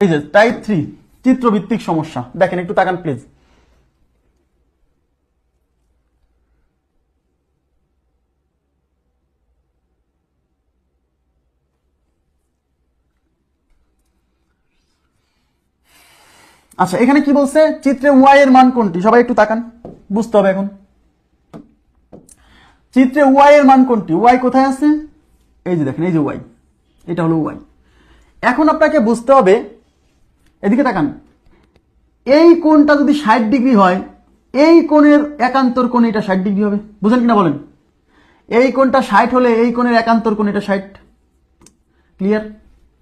এই যে type three চিত্রভিত্তিক সমস্যা। দেখেন, একটু তাকান প্লিজ আচ্ছা এখানে কি বলছে? চিত্রে ওয়াই এর মান কোনটি? সবাই একটু তাকান। বুঝতে হবে এখন। চিত্রে ওয়াই এর মান কোনটি? ওয়াই কোথায় আছে? এই যে দেখেন, এই যে ওয়াই এটা হলো ওয়াই এখন আপনাকে বুঝতে হবে এদিকে তাকান। এই কোণটা যদি ষাট ডিগ্রি হয়, এই কোণের একান্তর কোণ এটা ষাট ডিগ্রি হবে। বুঝেন কিনা বলেন? এই কোণটা ষাট হলে এই কোণের একান্তর কোণ এটা ষাট। ক্লিয়ার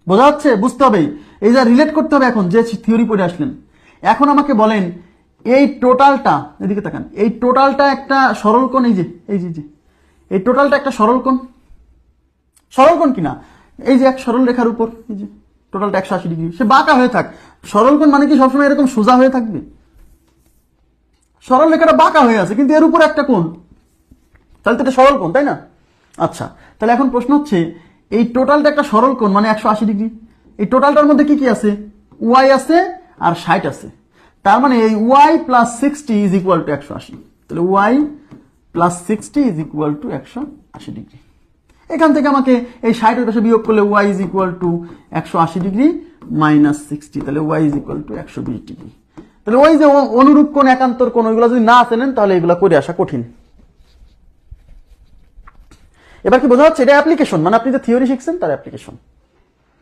বোঝা যাচ্ছে? বুঝতে হবে। এই যা রিলেট করতে হবে এখন, যে থিওরি পড়ে আসলেন। এখন আমাকে বলেন, এই টোটালটা, এদিকে তাকান, এই টোটালটা একটা সরল কোণ, এই যে এই যে যে, এই টোটালটা একটা সরল কোণ। সরল কোণ কিনা? এই যে এক সরল রেখার উপর, এই যে। টোটালটা একশো আশি ডিগ্রি সে বাঁকা হয়ে থাক। সরল কোণ মানে কি সবসময় এরকম সোজা হয়ে থাকবে? সরল রেখাটা বাঁকা হয়ে আছে, কিন্তু এর উপর একটা কোণ। তাহলে তো এটা সরল কোণ, তাই না? আচ্ছা তাহলে এখন প্রশ্ন হচ্ছে, এই টোটালটা একটা সরল কোণ মানে একশো আশি ডিগ্রি এই টোটালটার মধ্যে কি কি আছে? ওয়াই আছে আর ষাট আছে। তার মানে এই Y plus sixty is equal to একশো আশি। তাহলে Y plus sixty is equal to একশো আশি ডিগ্রি এখান থেকে আমাকে এই ষাটের পাশে বিয়োগ করলে ওয়াই ইজ ইকুয়াল টু একশো আশি ডিগ্রি মাইনাস সিক্সটি তাহলে ওয়াই ইজ ইকুয়াল টু একশো বিশ ডিগ্রি তাহলে ওই যে অনুরূপ কোন একান্তর কোন ওইগুলো যদি না আসেন তাহলে এগুলো করে আসা কঠিন। এবার কি বোঝা যাচ্ছে? এটা অ্যাপ্লিকেশন মানে আপনি যে থিওরি শিখছেন, তার অ্যাপ্লিকেশন